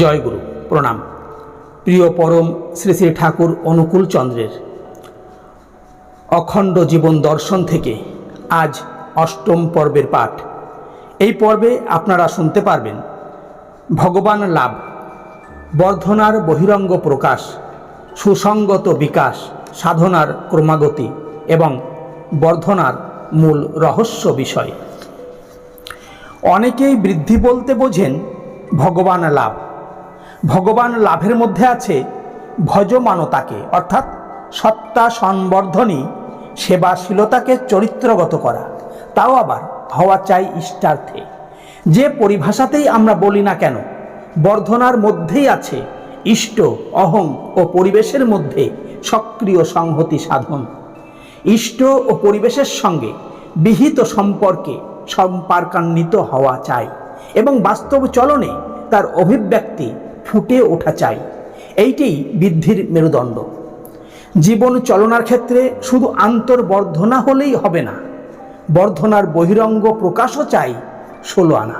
জয়গুরু প্রণাম। প্রিয় পরম শ্রী শ্রী ঠাকুর অনুকূল চন্দ্রের, অখণ্ড জীবন দর্শন থেকে আজ অষ্টম পর্বের পাঠ। এই পর্বে আপনারা শুনতে পারবেন ভগবান লাভ, বর্ধনার বহিরঙ্গ প্রকাশ, সুসঙ্গত বিকাশ, সাধনার ক্রমাগতি এবং বর্ধনার মূল রহস্য বিষয়। অনেকেই বৃদ্ধি বলতে বোঝেন ভগবান লাভ। ভগবান লাভের মধ্যে আছে ভজমানতাকে, অর্থাৎ সত্তা সংবর্ধনী সেবাশীলতাকে চরিত্রগত করা। তাও আবার হওয়া চাই ইষ্টার্থে। যে পরিভাষাতেই আমরা বলি না কেন, বর্ধনার মধ্যেই আছে ইষ্ট, অহং ও পরিবেশের মধ্যে সক্রিয় সংহতি সাধন। ইষ্ট ও পরিবেশের সঙ্গে বিহিত সম্পর্কে সম্পার্কান্বিত হওয়া চাই এবং বাস্তব চলনে তার অভিব্যক্তি ফুটে ওঠা চাই। এইটি বৃদ্ধির মেরুদণ্ড। জীবন চলনার ক্ষেত্রে শুধু আন্তর্বর্ধনা হলেই হবে না, বর্ধনার বহিরঙ্গ প্রকাশও চাই ষোলো আনা।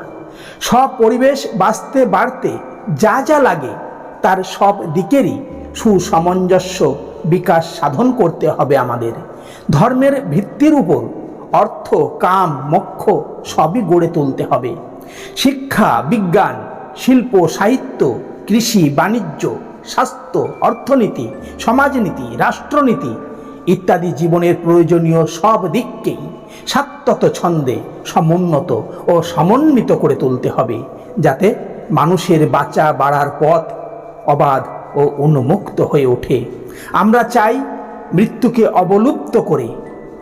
সব পরিবেশ বাঁচতে বাড়তে যা যা লাগে, তার সব দিকেরই সুসামঞ্জস্য বিকাশ সাধন করতে হবে আমাদের। ধর্মের ভিত্তির উপর অর্থ, কাম, মোক্ষ সবই গড়ে তুলতে হবে। শিক্ষা, বিজ্ঞান, শিল্প, সাহিত্য কৃষি, বাণিজ্য, স্বাস্থ্য, অর্থনীতি, সমাজনীতি, রাষ্ট্রনীতি ইত্যাদি জীবনের প্রয়োজনীয় সব দিককেই সাত্যত ছন্দে সমুন্নত ও সমন্বিত করে তুলতে হবে, যাতে মানুষের বাঁচা বাড়ার পথ অবাধ ও উন্মুক্ত হয়ে ওঠে। আমরা চাই মৃত্যুকে অবলুপ্ত করে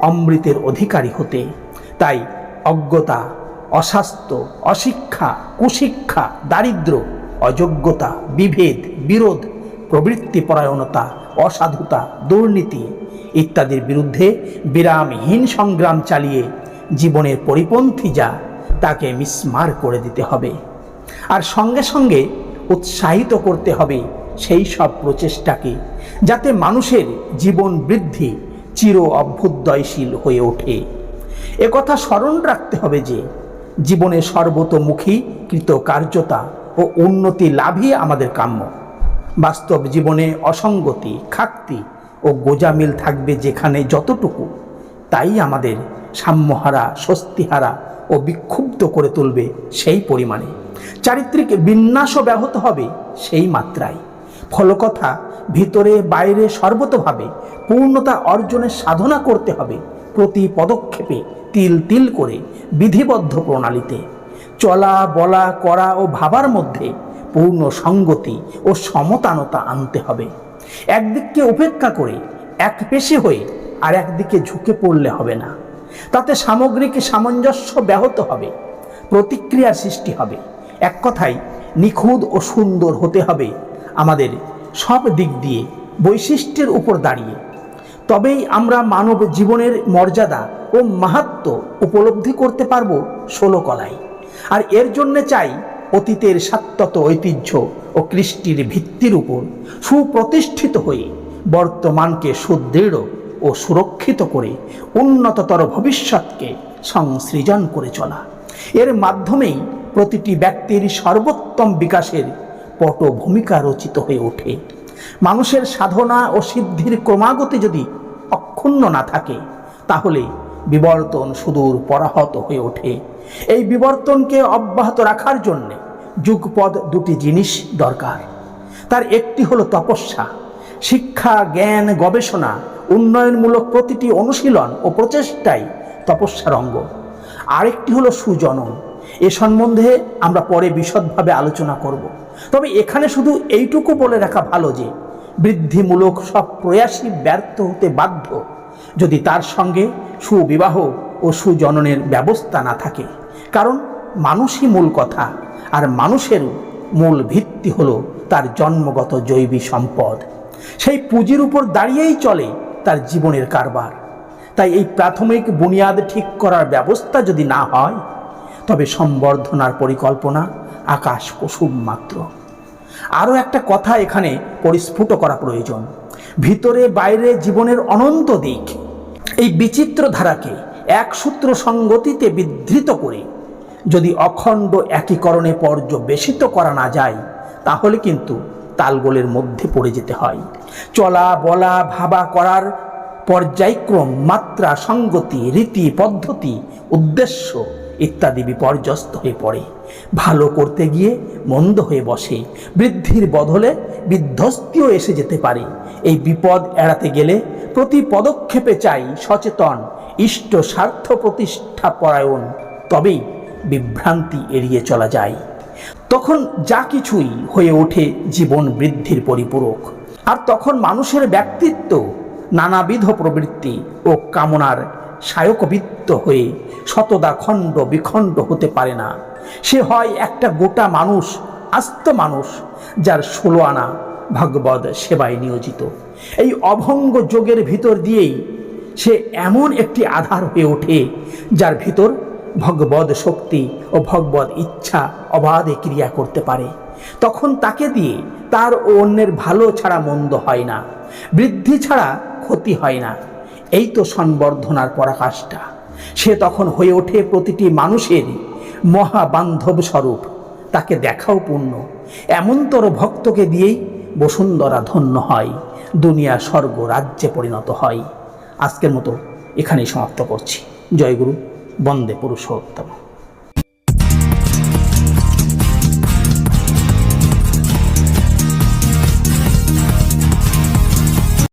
অমৃতের অধিকারী হতে। তাই অজ্ঞতা, অস্বাস্থ্য, অশিক্ষা, কুশিক্ষা দারিদ্র অযোগ্যতা, বিভেদ, বিরোধ প্রবৃত্তিপরায়ণতা অসাধুতা, দুর্নীতি ইত্যাদির বিরুদ্ধে বিরামহীন সংগ্রাম চালিয়ে জীবনের পরিপন্থী যা, তাকে মিসমার করে দিতে হবে। আর সঙ্গে সঙ্গে উৎসাহিত করতে হবে সেই সব প্রচেষ্টাকে, যাতে মানুষের জীবন বৃদ্ধি চির অভ্যুদয়শীল হয়ে ওঠে। একথা স্মরণ রাখতে হবে যে জীবনে সর্বতোমুখী কৃতকার্যতা ও উন্নতি লাভই আমাদের কাম্য। বাস্তব জীবনে অসঙ্গতি খাক্তি ও গোজামিল থাকবে যেখানে যতটুকু, তাই আমাদের সাম্যহারা, স্বস্তিহারা ও বিক্ষুব্ধ করে তুলবে সেই পরিমাণে। চারিত্রিক বিন্যাসও ব্যাহত হবে সেই মাত্রায়। ফলকথা ভিতরে বাইরে সর্বতভাবে পূর্ণতা অর্জনের সাধনা করতে হবে প্রতি পদক্ষেপে তিল তিল করে বিধিবদ্ধ প্রণালীতে। চলা, বলা, করা ও ভাবার মধ্যে পূর্ণ সঙ্গতি ও সমতানতা আনতে হবে। একদিককে উপেক্ষা করে এক পেশে হয়ে আর একদিকে ঝুঁকে পড়লে হবে না। তাতে সামগ্রিক সামঞ্জস্য ব্যাহত হবে প্রতিক্রিয়ার সৃষ্টি হবে। এক কথায়, নিখুঁত ও সুন্দর হতে হবে আমাদের সব দিক দিয়ে বৈশিষ্ট্যের উপর দাঁড়িয়ে। তবেই আমরা মানব জীবনের মর্যাদা ও মাহাত্ম উপলব্ধি করতে পারব ষোলো কলায় আর এর জন্য চাই অতীতের সাত্যত ঐতিহ্য ও কৃষ্টির ভিত্তির উপর সুপ্রতিষ্ঠিত হয়ে বর্তমানকে সুদৃঢ় ও সুরক্ষিত করে উন্নততর ভবিষ্যৎকে সংসৃজন করে চলা। এর মাধ্যমেই প্রতিটি ব্যক্তির সর্বোত্তম বিকাশের পটভূমিকা রচিত হয়ে ওঠে। মানুষের সাধনা ও সিদ্ধির ক্রমাগতি যদি অক্ষুণ্ণ না থাকে, তাহলে বিবর্তন সুদূর পরাহত হয়ে ওঠে। এই বিবর্তনকে অব্যাহত রাখার জন্যে যুগপদ দুটি জিনিস দরকার। তার একটি হলো তপস্যা। শিক্ষা, জ্ঞান, গবেষণা, উন্নয়নমূলক প্রতিটি অনুশীলন ও প্রচেষ্টাই তপস্যার অঙ্গ। আরেকটি হলো সুজনন। এ সম্বন্ধে আমরা পরে বিশদভাবে আলোচনা করব। তবে এখানে শুধু এইটুকু বলে রাখা ভালো যে, বৃদ্ধিমূলক সব প্রয়াসই ব্যর্থ হতে বাধ্য। যদি তার সঙ্গে সুবিবাহ ও সুজননের ব্যবস্থা না থাকে। কারণ মানুষই মূল কথা, আর মানুষের মূল ভিত্তি হলো তার জন্মগত জৈবী সম্পদ। সেই পুঁজির উপর দাঁড়িয়েই চলে তার জীবনের কারবার। তাই এই প্রাথমিক বুনিয়াদ ঠিক করার ব্যবস্থা যদি না হয়, তবে সম্বর্ধনার পরিকল্পনা আকাশ কুসুম মাত্র। আরও একটা কথা এখানে পরিস্ফুট করা প্রয়োজন। ভিতরে বাইরে জীবনের অনন্ত দিক। এই বিচিত্র ধারাকে এক সূত্র সঙ্গতিতে বিধৃত করে যদি অখণ্ড একীকরণে পর্যবেসিত করা না যায়, তাহলে কিন্তু তালগোলের মধ্যে পড়ে যেতে হয়। চলা, বলা, ভাবা করার পর্যায়ক্রম, মাত্রা, সঙ্গতি, রীতি, পদ্ধতি, উদ্দেশ্য ইত্যাদি বিপর্যস্ত হয়ে পড়ে। ভালো করতে গিয়ে মন্দ হয়ে বসে। বৃদ্ধির বদলে বিধ্বস্তিও এসে যেতে পারে। এই বিপদ এড়াতে গেলে প্রতি পদক্ষেপে চাই সচেতন, ইষ্ট স্বার্থ প্রতিষ্ঠা পরায়ণ তবেই বিভ্রান্তি এড়িয়ে চলা যায়। তখন যা কিছুই হয়ে ওঠে জীবন বৃদ্ধির পরিপূরক। আর তখন মানুষের ব্যক্তিত্ব নানাবিধ প্রবৃত্তি ও কামনার সায়কবৃত্ত হয়ে শতদা খণ্ড বিখণ্ড হতে পারে না। সে হয় একটা গোটা মানুষ, আস্ত মানুষ, যার ষোলো আনা ভগবদ সেবায় নিয়োজিত। এই অভঙ্গ যোগের ভিতর দিয়েই সে এমন একটি আধার হয়ে ওঠে, যার ভিতর ভগবদ শক্তি ও ভগবদ ইচ্ছা অবাধে ক্রিয়া করতে পারে। তখন তাকে দিয়ে তার ও অন্যের ভালো ছাড়া মন্দ হয় না, বৃদ্ধি ছাড়া ক্ষতি হয় না। এই তো সংবর্ধনার পরাকাষ্ঠা। সে তখন হয়ে ওঠে প্রতিটি মানুষের মহাবান্ধব স্বরূপ। তাকে দেখাও পূর্ণ। এমনতর ভক্তকে দিয়েই বসুন্ধরা ধন্য হয়। দুনিয়া স্বর্গ রাজ্যে পরিণত হয়। আজকের মতো এখানেই সমাপ্ত করছি। জয়গুরু, বন্দে পুরুষোত্তম।